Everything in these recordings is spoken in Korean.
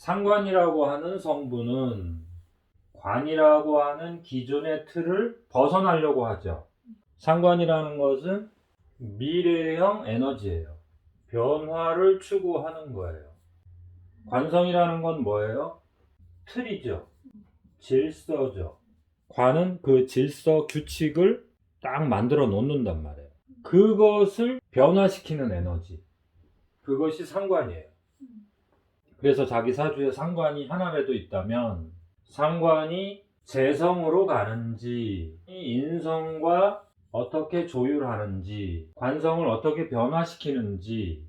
상관이라고 하는 성분은 관이라고 하는 기존의 틀을 벗어나려고 하죠. 상관이라는 것은 미래형 에너지예요. 변화를 추구하는 거예요. 관성이라는 건 뭐예요? 틀이죠. 질서죠. 관은 그 질서 규칙을 딱 만들어 놓는단 말이에요. 그것을 변화시키는 에너지. 그것이 상관이에요. 그래서 자기 사주에 상관이 하나라도 있다면 상관이 재성으로 가는지 인성과 어떻게 조율하는지 관성을 어떻게 변화시키는지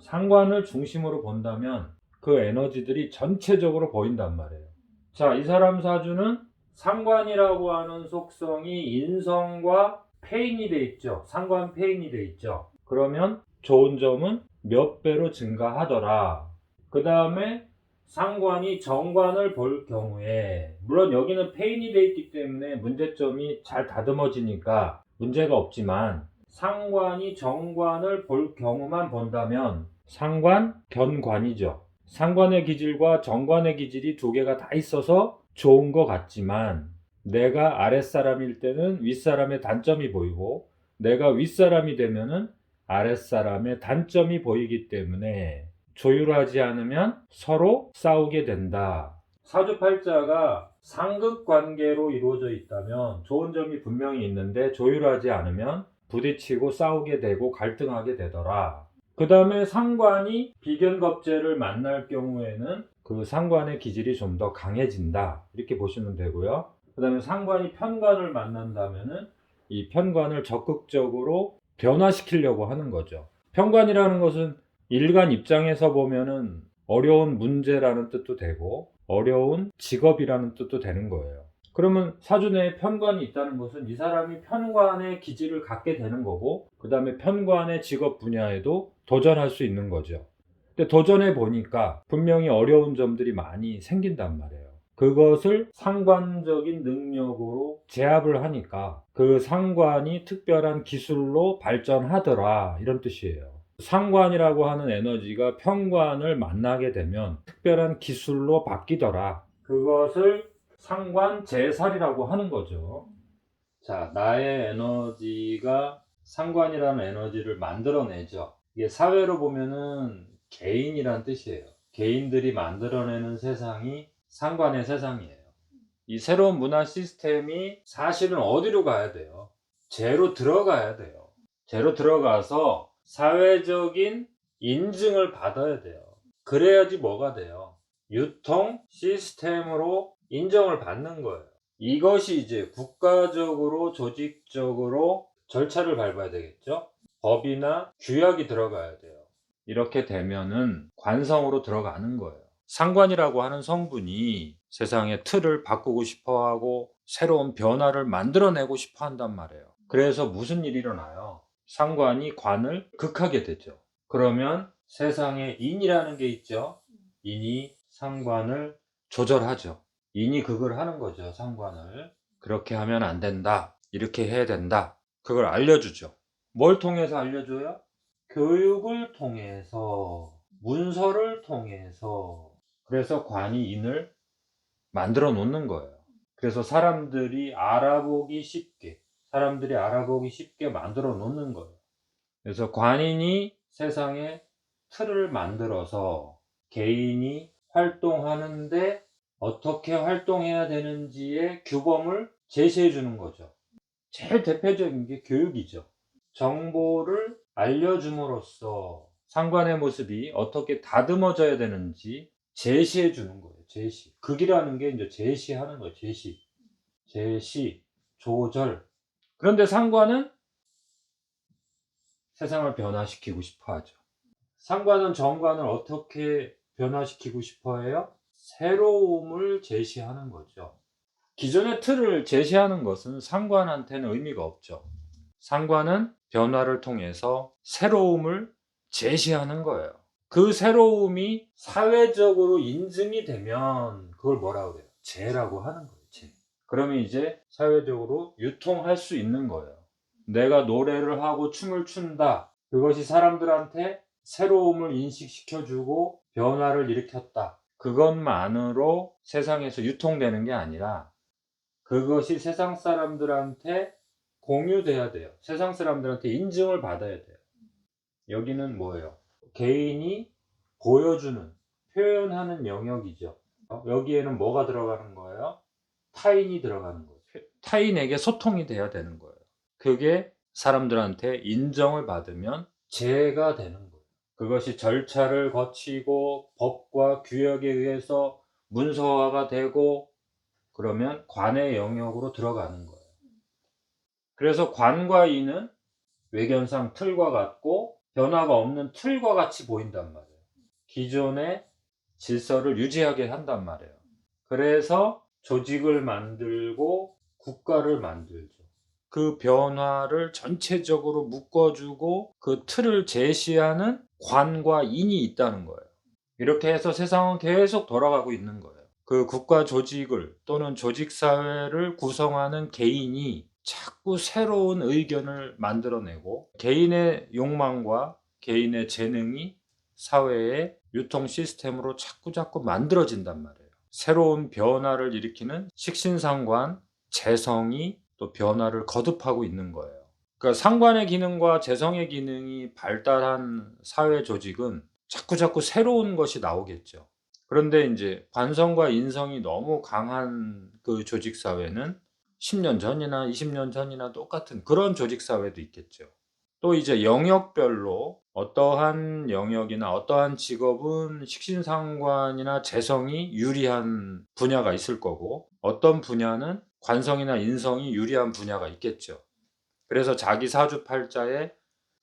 상관을 중심으로 본다면 그 에너지들이 전체적으로 보인단 말이에요. 자, 이 사람 사주는 상관이라고 하는 속성이 인성과 페인이 돼 있죠. 상관 페인이 돼 있죠. 그러면 좋은 점은 몇 배로 증가하더라. 그 다음에 상관이 정관을 볼 경우에 물론 여기는 페인이 돼 있기 때문에 문제점이 잘 다듬어지니까 문제가 없지만 상관이 정관을 볼 경우만 본다면 상관 견관이죠. 상관의 기질과 정관의 기질이 두 개가 다 있어서 좋은 것 같지만 내가 아랫사람일 때는 윗사람의 단점이 보이고 내가 윗사람이 되면은 아랫사람의 단점이 보이기 때문에 조율하지 않으면 서로 싸우게 된다. 사주팔자가 상극 관계로 이루어져 있다면 좋은 점이 분명히 있는데 조율하지 않으면 부딪히고 싸우게 되고 갈등하게 되더라. 그 다음에 상관이 비견겁제를 만날 경우에는 그 상관의 기질이 좀 더 강해진다. 이렇게 보시면 되고요. 그 다음에 상관이 편관을 만난다면은 이 편관을 적극적으로 변화시키려고 하는 거죠. 편관이라는 것은 일간 입장에서 보면은 어려운 문제라는 뜻도 되고 어려운 직업이라는 뜻도 되는 거예요. 그러면 사주 내에 편관이 있다는 것은 이 사람이 편관의 기질을 갖게 되는 거고 그 다음에 편관의 직업 분야에도 도전할 수 있는 거죠. 근데 도전해 보니까 분명히 어려운 점들이 많이 생긴단 말이에요. 그것을 상관적인 능력으로 제압을 하니까 그 상관이 특별한 기술로 발전하더라 이런 뜻이에요. 상관이라고 하는 에너지가 편관을 만나게 되면 특별한 기술로 바뀌더라. 그것을 상관 제살이라고 하는 거죠. 자, 나의 에너지가 상관이라는 에너지를 만들어내죠. 이게 사회로 보면은 개인이란 뜻이에요. 개인들이 만들어내는 세상이 상관의 세상이에요. 이 새로운 문화 시스템이 사실은 어디로 가야 돼요? 제로 들어가야 돼요. 제로 들어가서 사회적인 인증을 받아야 돼요. 그래야지 뭐가 돼요? 유통 시스템으로 인정을 받는 거예요. 이것이 이제 국가적으로 조직적으로 절차를 밟아야 되겠죠? 법이나 규약이 들어가야 돼요. 이렇게 되면은 관성으로 들어가는 거예요. 상관이라고 하는 성분이 세상의 틀을 바꾸고 싶어 하고 새로운 변화를 만들어내고 싶어 한단 말이에요. 그래서 무슨 일이 일어나요? 상관이 관을 극하게 되죠. 그러면 세상에 인이라는 게 있죠. 인이 상관을 조절하죠. 인이 극을 하는 거죠. 상관을. 그렇게 하면 안 된다. 이렇게 해야 된다. 그걸 알려주죠. 뭘 통해서 알려줘요? 교육을 통해서, 문서를 통해서. 그래서 관이 인을 만들어 놓는 거예요. 그래서 사람들이 알아보기 쉽게, 사람들이 알아보기 쉽게 만들어 놓는 거예요. 그래서 관인이 세상에 틀을 만들어서 개인이 활동하는데 어떻게 활동해야 되는지의 규범을 제시해 주는 거죠. 제일 대표적인 게 교육이죠. 정보를 알려줌으로써 상관의 모습이 어떻게 다듬어져야 되는지 제시해 주는 거예요. 제시. 극이라는 게 이제 제시하는 거예요. 제시. 제시. 조절. 그런데 상관은 세상을 변화시키고 싶어 하죠. 상관은 정관을 어떻게 변화시키고 싶어 해요? 새로움을 제시하는 거죠. 기존의 틀을 제시하는 것은 상관한테는 의미가 없죠. 상관은 변화를 통해서 새로움을 제시하는 거예요. 그 새로움이 사회적으로 인증이 되면 그걸 뭐라고 그래요? 재라고 하는 거예요. 재. 그러면 이제 사회적으로 유통할 수 있는 거예요. 내가 노래를 하고 춤을 춘다. 그것이 사람들한테 새로움을 인식시켜주고 변화를 일으켰다. 그것만으로 세상에서 유통되는 게 아니라 그것이 세상 사람들한테 공유돼야 돼요. 세상 사람들한테 인증을 받아야 돼요. 여기는 뭐예요? 개인이 보여주는, 표현하는 영역이죠. 어, 여기에는 뭐가 들어가는 거예요? 타인이 들어가는 거예요. 타인에게 소통이 돼야 되는 거예요. 그게 사람들한테 인정을 받으면 죄가 되는 거예요. 그것이 절차를 거치고 법과 규약에 의해서 문서화가 되고 그러면 관의 영역으로 들어가는 거예요. 그래서 관과 이는 외견상 틀과 같고 변화가 없는 틀과 같이 보인단 말이에요. 기존의 질서를 유지하게 한단 말이에요. 그래서 조직을 만들고 국가를 만들죠. 그 변화를 전체적으로 묶어주고 그 틀을 제시하는 관과 인이 있다는 거예요. 이렇게 해서 세상은 계속 돌아가고 있는 거예요. 그 국가 조직을 또는 조직 사회를 구성하는 개인이 자꾸 새로운 의견을 만들어내고 개인의 욕망과 개인의 재능이 사회의 유통 시스템으로 자꾸 자꾸 만들어진단 말이에요. 새로운 변화를 일으키는 식신상관, 재성이 또 변화를 거듭하고 있는 거예요. 그러니까 상관의 기능과 재성의 기능이 발달한 사회 조직은 자꾸 자꾸 새로운 것이 나오겠죠. 그런데 이제 관성과 인성이 너무 강한 그 조직 사회는 10년 전이나 20년 전이나 똑같은 그런 조직 사회도 있겠죠. 또 이제 영역별로 어떠한 영역이나 어떠한 직업은 식신상관이나 재성이 유리한 분야가 있을 거고 어떤 분야는 관성이나 인성이 유리한 분야가 있겠죠. 그래서 자기 사주팔자에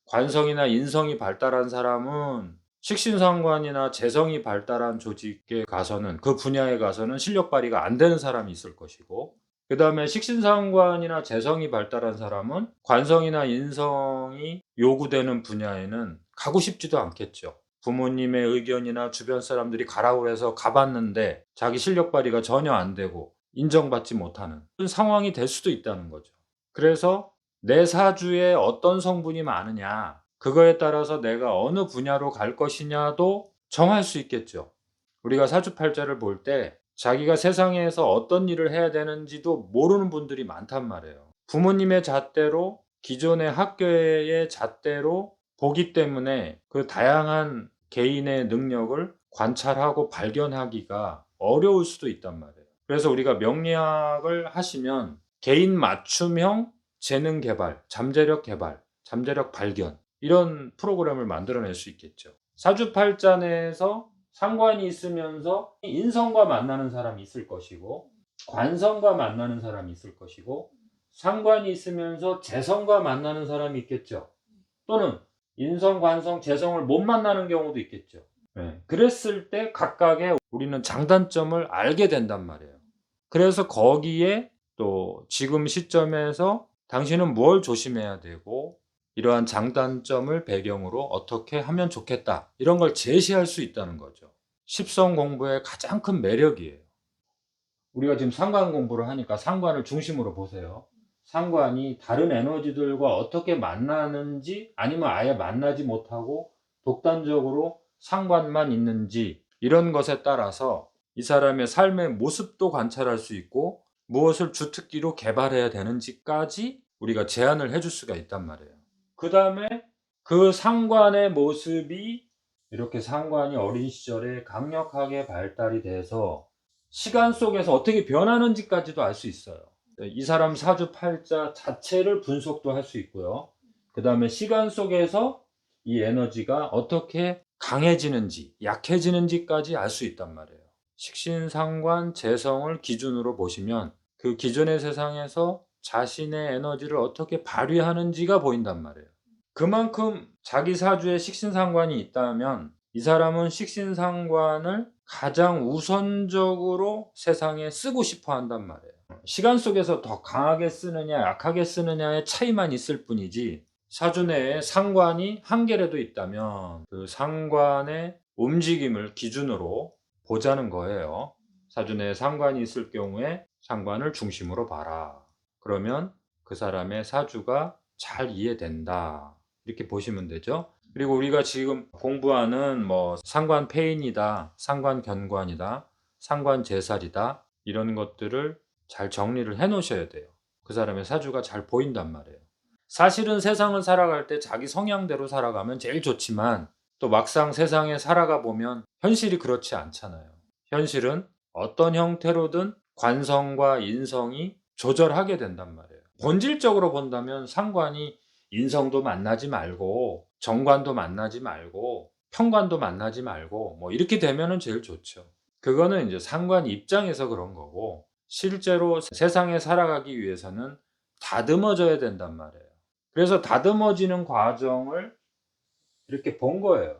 관성이나 인성이 발달한 사람은 식신상관이나 재성이 발달한 조직에 가서는 그 분야에 가서는 실력 발휘가 안 되는 사람이 있을 것이고 그 다음에 식신상관이나 재성이 발달한 사람은 관성이나 인성이 요구되는 분야에는 가고 싶지도 않겠죠. 부모님의 의견이나 주변 사람들이 가라고 해서 가봤는데 자기 실력 발휘가 전혀 안 되고 인정받지 못하는 상황이 될 수도 있다는 거죠. 그래서 내 사주에 어떤 성분이 많으냐 그거에 따라서 내가 어느 분야로 갈 것이냐도 정할 수 있겠죠. 우리가 사주팔자를 볼 때 자기가 세상에서 어떤 일을 해야 되는지도 모르는 분들이 많단 말이에요. 부모님의 잣대로 기존의 학교의 잣대로 보기 때문에 그 다양한 개인의 능력을 관찰하고 발견하기가 어려울 수도 있단 말이에요. 그래서 우리가 명리학을 하시면 개인 맞춤형 재능 개발, 잠재력 개발, 잠재력 발견 이런 프로그램을 만들어낼 수 있겠죠. 사주팔자 내에서 상관이 있으면서 인성과 만나는 사람이 있을 것이고 관성과 만나는 사람이 있을 것이고 상관이 있으면서 재성과 만나는 사람이 있겠죠. 또는 인성, 관성, 재성을 못 만나는 경우도 있겠죠. 네. 그랬을 때 각각의 우리는 장단점을 알게 된단 말이에요. 그래서 거기에 또 지금 시점에서 당신은 뭘 조심해야 되고 이러한 장단점을 배경으로 어떻게 하면 좋겠다. 이런 걸 제시할 수 있다는 거죠. 십성 공부의 가장 큰 매력이에요. 우리가 지금 상관 공부를 하니까 상관을 중심으로 보세요. 상관이 다른 에너지들과 어떻게 만나는지 아니면 아예 만나지 못하고 독단적으로 상관만 있는지 이런 것에 따라서 이 사람의 삶의 모습도 관찰할 수 있고 무엇을 주특기로 개발해야 되는지까지 우리가 제안을 해줄 수가 있단 말이에요. 그 다음에 그 상관의 모습이 이렇게 상관이 어린 시절에 강력하게 발달이 돼서 시간 속에서 어떻게 변하는지까지도 알 수 있어요. 이 사람 사주 팔자 자체를 분석도 할 수 있고요. 그 다음에 시간 속에서 이 에너지가 어떻게 강해지는지, 약해지는지까지 알 수 있단 말이에요. 식신상관 재성을 기준으로 보시면 그 기존의 세상에서 자신의 에너지를 어떻게 발휘하는지가 보인단 말이에요. 그만큼 자기 사주에 식신상관이 있다면 이 사람은 식신상관을 가장 우선적으로 세상에 쓰고 싶어 한단 말이에요. 시간 속에서 더 강하게 쓰느냐, 약하게 쓰느냐의 차이만 있을 뿐이지 사주 내에 상관이 한 개라도 있다면 그 상관의 움직임을 기준으로 보자는 거예요. 사주 내에 상관이 있을 경우에 상관을 중심으로 봐라. 그러면 그 사람의 사주가 잘 이해된다. 이렇게 보시면 되죠. 그리고 우리가 지금 공부하는 뭐 상관 폐인이다, 상관 견관이다, 상관 제살이다 이런 것들을 잘 정리를 해 놓으셔야 돼요. 그 사람의 사주가 잘 보인단 말이에요. 사실은 세상을 살아갈 때 자기 성향대로 살아가면 제일 좋지만 또 막상 세상에 살아가 보면 현실이 그렇지 않잖아요. 현실은 어떤 형태로든 관성과 인성이 조절하게 된단 말이에요. 본질적으로 본다면 상관이 인성도 만나지 말고 정관도 만나지 말고 평관도 만나지 말고 뭐 이렇게 되면은 제일 좋죠. 그거는 이제 상관 입장에서 그런 거고 실제로 세상에 살아가기 위해서는 다듬어져야 된단 말이에요. 그래서 다듬어지는 과정을 이렇게 본 거예요.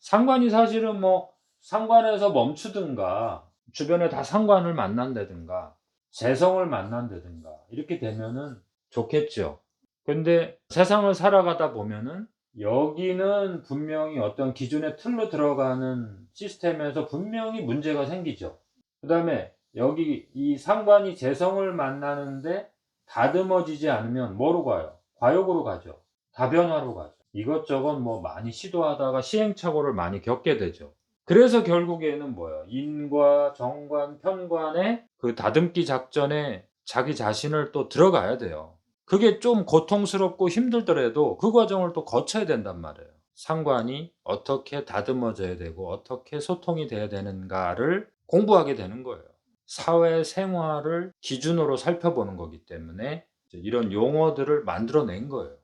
상관이 사실은 뭐 상관에서 멈추든가 주변에 다 상관을 만난다든가 재성을 만난다든가 이렇게 되면은 좋겠죠. 근데 세상을 살아가다 보면은 여기는 분명히 어떤 기존의 틀로 들어가는 시스템에서 분명히 문제가 생기죠. 그 다음에 여기 이 상관이 재성을 만나는데 다듬어지지 않으면 뭐로 가요? 과욕으로 가죠. 다변화로 가죠. 이것저것 뭐 많이 시도하다가 시행착오를 많이 겪게 되죠. 그래서 결국에는 뭐예요? 인과 정관, 편관의 그 다듬기 작전에 자기 자신을 또 들어가야 돼요. 그게 좀 고통스럽고 힘들더라도 그 과정을 또 거쳐야 된단 말이에요. 상관이 어떻게 다듬어져야 되고 어떻게 소통이 돼야 되는가를 공부하게 되는 거예요. 사회 생활을 기준으로 살펴보는 거기 때문에 이런 용어들을 만들어낸 거예요.